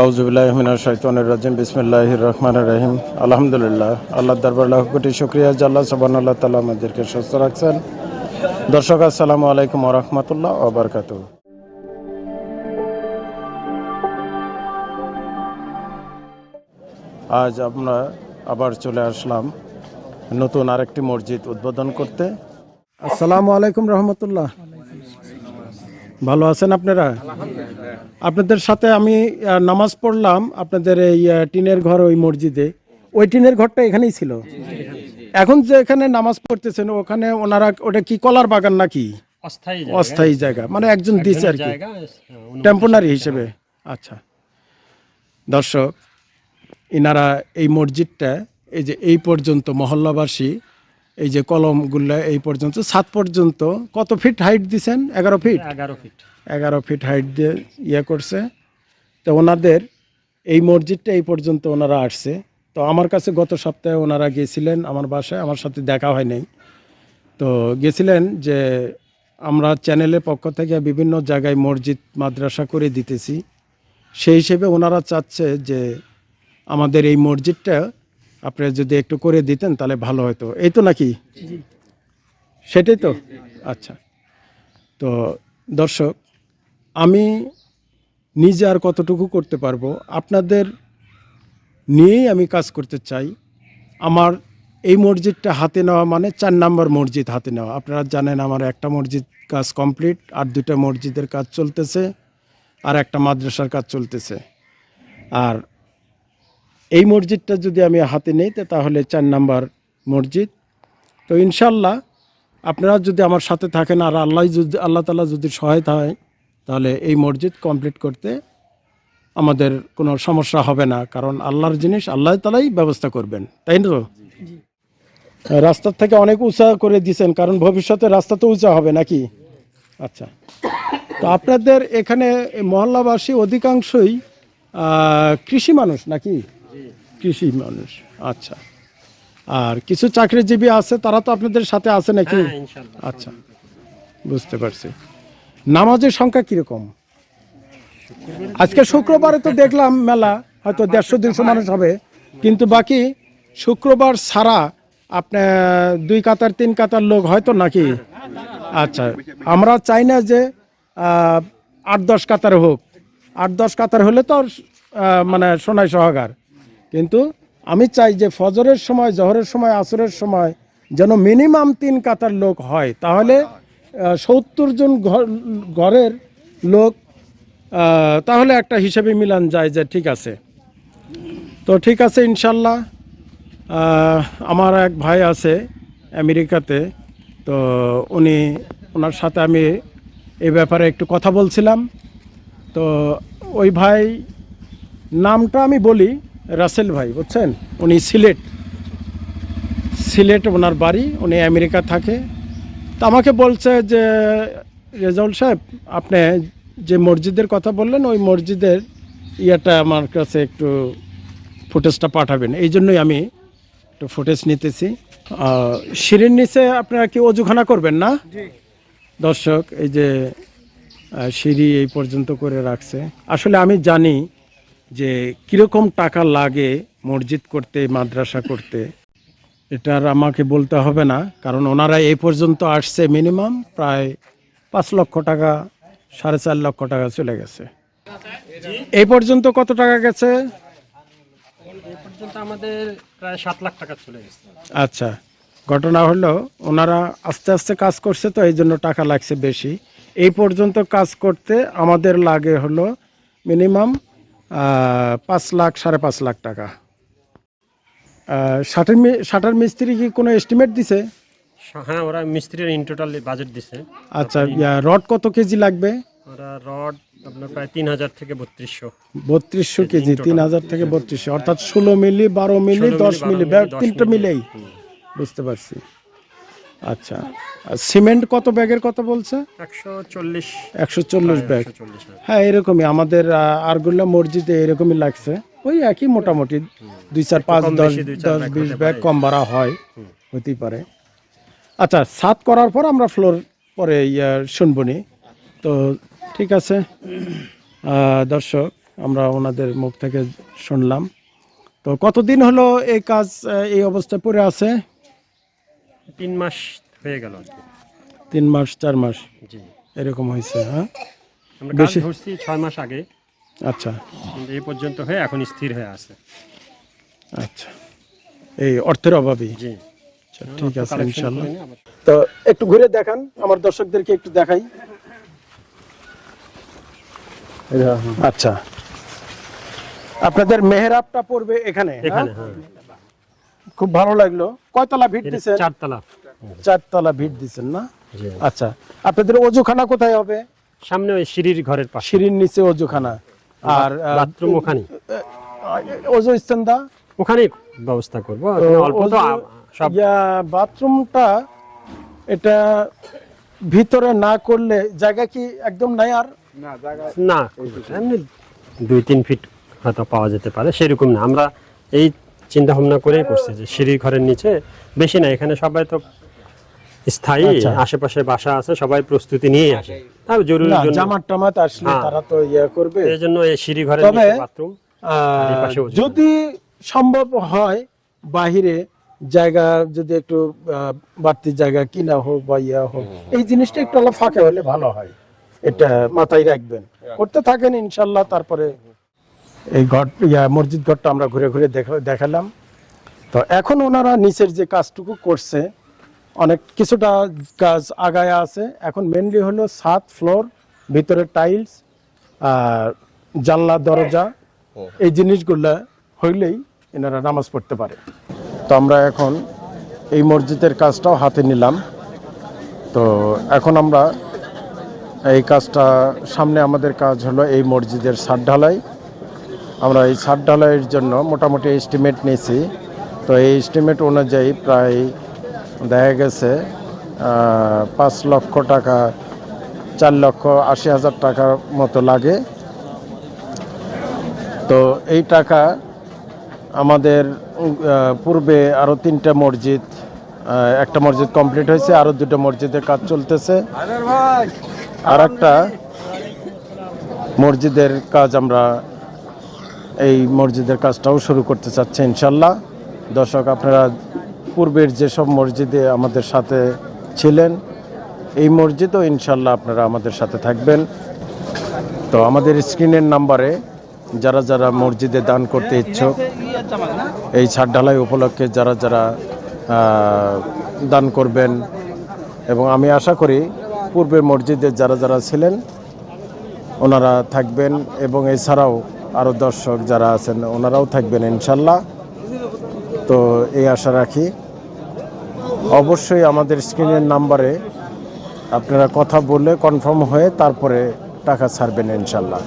আউজুবিল্লাহমিনার শৈতানের রাজিম বিসমিল্লাহ রহমান রহিম। আলহামদুলিল্লাহ আল্লাহ দরবার লাখ কোটি শুক্রিয়া জাল্লা সবান আল্লাহ তালা আমাদেরকে সুস্থ রাখছেন। দর্শক, আসসালামু আলাইকুম রহমতুল্লাহ ওবরকাত আজ আমরা আবার চলে আসলাম নতুন আরেকটি মসজিদ উদ্বোধন করতে। আসসালামু আলাইকুম রহমতুল্লাহ। ভালো আছেন আপনারা? আপনাদের সাথে আমি নামাজ পড়লাম আপনাদের এই টিনের ঘর ওই মসজিদে। ওই টিনের ঘরটা এখানেই ছিল। এখন যে এখানে নামাজ পড়তেছেন ওখানে ওনারা ওটা কি কলার বাগান নাকি? অস্থায়ী জায়গা। মানে একজন দিচ্ছে আর কি। টেম্পোনারি হিসেবে। আচ্ছা। দর্শক ইনারা এই মসজিদটা এই যে এই পর্যন্ত মহল্লাবাসী এই যে কলমগুলা এই পর্যন্ত সাত পর্যন্ত। কত ফিট হাইট দিছেন? এগারো ফিট এগারো ফিট এগারো ফিট হাইট দিয়ে ইয়ে করছে। তো ওনাদের এই মসজিদটা এই পর্যন্ত ওনারা আসছে। তো আমার কাছে গত সপ্তাহে ওনারা গিয়েছিলেন আমার বাসায় আমার সাথে দেখা হয় নাই। তো গেছিলেন যে আমরা চ্যানেলের পক্ষ থেকে বিভিন্ন জায়গায় মসজিদ মাদ্রাসা করে দিতেছি। সেই হিসেবে ওনারা চাচ্ছে যে আমাদের এই মসজিদটা আপনারা যদি একটু করে দিতেন, তাহলে ভালো হতো। এই তো নাকি? সেটাই তো? আচ্ছা। তো দর্শক, আমি নিজে আর কতটুকু করতে পারব, আপনাদের নিয়েই আমি কাজ করতে চাই। আমার এই মসজিদটা হাতে নেওয়া মানে চার নাম্বার মসজিদ হাতে নেওয়া। আপনারা জানেন আমার একটা মসজিদ কাজ কমপ্লিট, আর দুটা মসজিদের কাজ চলতেছে, আর একটা মাদ্রাসার কাজ চলতেছে। আর এই মসজিদটা যদি আমি হাতে নেই তাহলে চার নাম্বার মসজিদ। তো ইনশাল্লাহ আপনারা যদি আমার সাথে থাকেন আর আল্লাহ যদি, আল্লাহ তালা যদি সহায়তা হয়, তাহলে এই মসজিদ কমপ্লিট করতে আমাদের কোনো সমস্যা হবে না, কারণ আল্লাহর জিনিস আল্লাহ তালাই ব্যবস্থা করবেন, তাই না? তো রাস্তার থেকে অনেক উঁচা করে দিছেন, কারণ ভবিষ্যতে রাস্তা তো উঁচা হবে নাকি? আচ্ছা। তো আপনাদের এখানে মহল্লাবাসী অধিকাংশই কৃষি মানুষ নাকি? কৃষি মানুষ আচ্ছা। আর কিছু চাকরিজীবী আছে তারা তো আপনাদের সাথে আছে নাকি? হ্যাঁ, আচ্ছা বুঝতে পারছি। নামাজের সংখ্যা কীরকম? আজকে শুক্রবারে তো দেখলাম মেলা হয়তো দেড়শো দুশো মানুষ হবে। কিন্তু বাকি শুক্রবার ছাড়া আপনার দুই কাতার তিন কাতার লোক হয়তো নাকি? আচ্ছা আমরা চাই না যে আট দশ কাতার হোক। আট দশ কাতার হলে তো মানে সোনাই সহকার। কিন্তু আমি চাই যে ফজরের সময়, জহরের সময়, আসরের সময় যেন মিনিমাম তিন কাতার লোক হয়। তাহলে সত্তর জন ঘর- ঘরের লোক তাহলে একটা হিসেবে মিলান যায় যে ঠিক আছে। তো ঠিক আছে, ইনশাল্লাহ আমার এক ভাই আছে আমেরিকাতে। তো উনি, ওনার সাথে আমি এই ব্যাপারে একটু কথা বলছিলাম। তো ওই ভাই নামটা আমি বলি রাসেল ভাই বুঝছেন? উনি সিলেট। সিলেট ওনার বাড়ি উনি আমেরিকা থাকে। তো আমাকে বলছে যে রেজাউল সাহেব আপনি যে মসজিদের কথা বললেন ওই মসজিদের ইয়েটা আমার কাছে একটু ফুটেজটা পাঠাবেন। এই জন্যই আমি একটু ফুটেজ নিতেছি। সিঁড়ির নিচে আপনারা কি অজুখানা করবেন না? দর্শক এই যে সিঁড়ি এই পর্যন্ত করে রাখছে। আসলে আমি জানি যে কীরকম টাকা লাগে মসজিদ করতে মাদ্রাসা করতে এটা আর আমাকে বলতে হবে না। কারণ ওনারা এই পর্যন্ত আসছে মিনিমাম প্রায় পাঁচ লক্ষ টাকা সাড়ে চার লক্ষ টাকা চলে গেছে। এই পর্যন্ত কত টাকা গেছে? আমাদের প্রায় সাত লাখ টাকা চলে গেছে। আচ্ছা ঘটনা হলো ওনারা আস্তে আস্তে কাজ করছে তো এই জন্য টাকা লাগছে বেশি। এই পর্যন্ত কাজ করতে আমাদের লাগে হলো মিনিমাম পাঁচ লাখ সাড়ে পাঁচ লাখ টাকা। শাটার শাটার মিস্ত্রি কি কোনো এস্টিমেট দিছে? হ্যাঁ ওরা মিস্ত্রির ইন টোটাল বাজেট দিছে। আচ্ছা রড কত কেজি লাগবে? ওরা রড আপনার প্রায় তিন হাজার থেকে বত্রিশশো। বত্রিশশো কেজি তিন হাজার থেকে বত্রিশশো। অর্থাৎ ষোলো মিলি বারো মিলি দশ মিলি মিলি, 12 ব্যাগ মিলি, 10 তিনটা মিলেই। বুঝতে পারছি। আচ্ছা। আর সিমেন্ট কত ব্যাগের কথা বলছে? একশো চল্লিশ। একশো চল্লিশ ব্যাগ। হ্যাঁ এরকমই। আমাদের আরগুল্লা মসজিদে এরকমই লাগছে। ওই একই মোটামুটি। দুই চার পাঁচ দশ দশ বিশ ব্যাগ কম বাড়া হয়। হতেই পারে। আচ্ছা সাত করার পর আমরা ফ্লোর পরে ইয়া শুনবনি তো ঠিক আছে। দর্শক আমরা ওনাদের মুখ থেকে শুনলাম। তো কতদিন হলো এই কাজ এই অবস্থায় পড়ে আছে? তিন মাস হয়ে গেল আর কি। তিন মাস চার মাস? জি। এরকম হয়েছে হ্যাঁ? আমরা বেশি- ধরছি ছয় মাস আগে। আচ্ছা। কিন্তু এই পর্যন্ত হয়ে এখন স্থির হয়ে আছে। আচ্ছা। এই অর্থের অভাবই। জি। আচ্ছা ঠিক আছে ইনশাল্লাহ। আবার- তো একটু ঘুরে দেখান আমার দর্শকদেরকে একটু দেখাই। আচ্ছা। আপনাদের মেহরাবটা পড়বে এখানে হ্যাঁ? এখানে হ্যাঁ। খুব ভালো লাগল। কয়তলা ভিট এটা দিচ্ছেন চারতলা। চারতলা ভিড় দিচ্ছেন না? আচ্ছা আপনাদের অজুখানা কোথায় হবে? সামনে ওই সিঁড়ির ঘরের পাশে। সিঁড়ির নিচে অজুখানা। আর বাথরুম ওখানে অজু স্থানদা ওখানে ব্যবস্থা করব। অল্প তো সব ইয়া বাথরুমটা এটা ভিতরে না করলে জায়গা কি একদম নাই আর? না এমনি দুই তিন ফিট হয়তো পাওয়া যেতে পারে সেরকম না। আমরা এই চিন্তা ভাবনা করেই করছি যে সিঁড়ি ঘরের নিচে বেশি না এখানে সবাই তো স্থায়ী আচ্ছা। আশেপাশে বাসা আছে সবাই প্রস্তুতি নিয়ে আসে। জরুরি না জন্য জামাত টামাত আসলে হ্যাঁ। তারা তো ইয়ে করবে। এই জন্য এই সিঁড়ি ঘরের নিচে বাথরুম যদি সম্ভব হয় বাহিরে জায়গা যদি একটু আহ, বাড়তি জায়গা কিনা হোক বা ইয়া হোক এই জিনিসটা একটু ফাঁকা হলে ভালো হয়। এটা মাথায় রাখবেন। করতে থাকেন ইনশাল্লাহ তারপরে এই ঘট ইয়া, মসজিদ ঘরটা আমরা ঘুরে ঘুরে দেখা- দেখালাম। তো এখন ওনারা নিচের যে কাজটুকু করছে, অনেক কিছুটা কাজ আগায় আছে। এখন মেনলি হলো সাত ফ্লোর ভিতরে টাইলস আর জানলা, দরজা, এই জিনিসগুলো হইলেই এনারা নামাজ পড়তে পারে। তো আমরা এখন এই মসজিদের কাজটাও হাতে নিলাম। তো এখন আমরা এই কাজটা, সামনে আমাদের কাজ হলো এই মসজিদের ছাদ ঢালাই আমরা এই ছাদ ঢালাইয়ের জন্য মোটামুটি এস্টিমেট নিয়েছি। তো এই এস্টিমেট অনুযায়ী প্রায় দেখা গেছে পাঁচ লক্ষ টাকা চার লক্ষ আশি হাজার টাকার মতো লাগে। তো এই টাকা আমাদের পূর্বে আরও তিনটা মসজিদ একটা মসজিদ কমপ্লিট হয়েছে আরও দুটো মসজিদের কাজ চলতেছে। আর একটা মসজিদের কাজ আমরা এই মসজিদের কাজটাও শুরু করতে চাচ্ছি ইনশাল্লাহ। দর্শক, আপনারা পূর্বের যেসব মসজিদে আমাদের সাথে ছিলেন, এই মসজিদও ইনশাল্লাহ আপনারা আমাদের সাথে থাকবেন। তো আমাদের স্ক্রিনের নাম্বারে যারা যারা মসজিদে দান করতে ইচ্ছুক, এই ছাদ ঢালাই উপলক্ষে যারা যারা দান করবেন এবং আমি আশা করি পূর্বের মসজিদে যারা যারা ছিলেন, ওনারা থাকবেন এবং এছাড়াও আরও দর্শক যারা আছেন, ওনারাও থাকবেন ইনশাল্লাহ। তো এই আশা রাখি। অবশ্যই আমাদের স্ক্রিনের নাম্বারে আপনারা কথা বলে কনফার্ম হয়ে তারপরে টাকা ছাড়বেন ইনশাল্লাহ।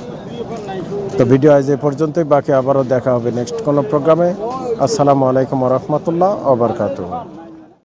তো ভিডিও আজ এ পর্যন্তই, বাকি আবারও দেখা হবে নেক্সট কোনো প্রোগ্রামে। আসসালামু আলাইকুম রহমতুল্লাহ ওবরকাতুহ